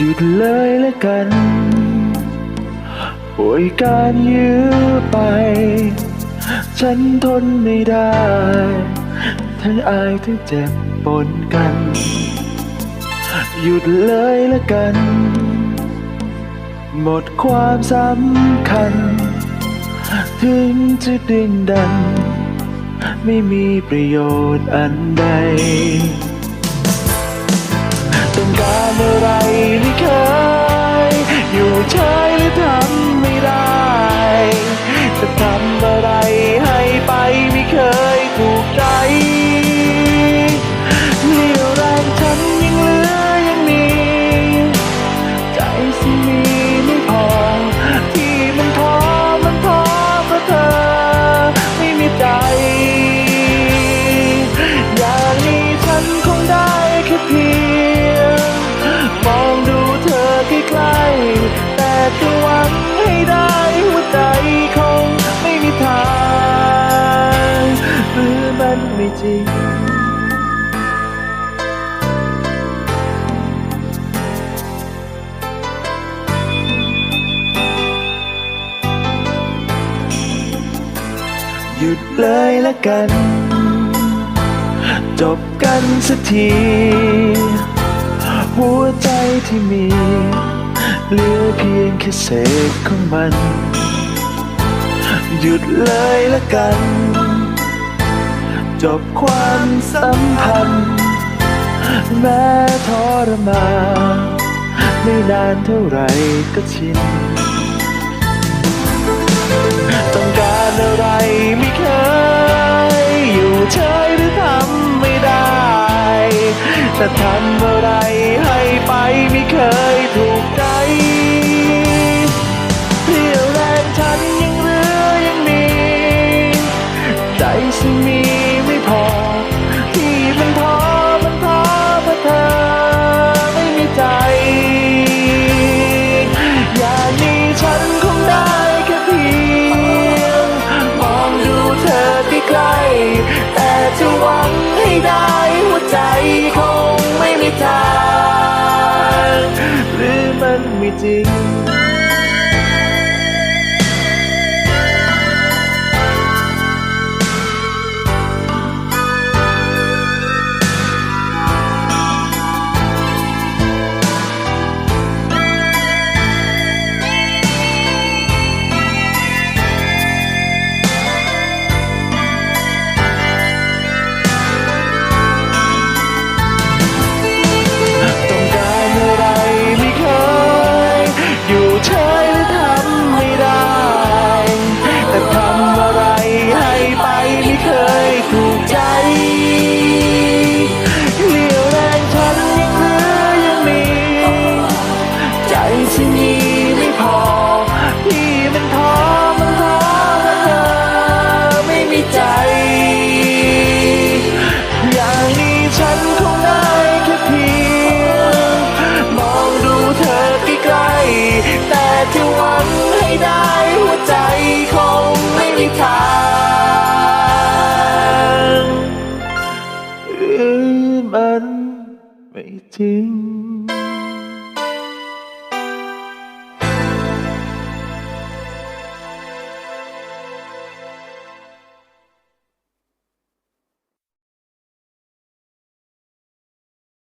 ยุดเลยละกันป่วยการยื้อไป ฉันทนไม่ได้ ทั้งอายทั้งเจ็บปนกัน หยุดเลยละกัน หมดความสำคัญ ถึงจะดึงดัน ไม่มีประโยชน์อันใด ต้องการอะไร เพียง มองดูเธอใกล้ๆแต่จะหวังให้ได้หัวใจคงไม่มีทางหรือมันไม่จริงหยุดเลยละกัน จบกันสักที หัวใจที่มี เหลือเพียงแค่เศษของมัน หยุดเลยละกัน จบความสัมพันธ์ แม้ทรมานไม่นานเท่าไหรก็ชิน ต้องการอะไรไม่เค แต่ทำอะไรให้ไปไม่เคยถูกใจเรี่ยวแรงฉันยังเหลือยังมี ใจฉันมีไม่พอ จริงต้อง จะหวังให้ได้หัวใจคงไม่มีทางหรือมันไม่จริง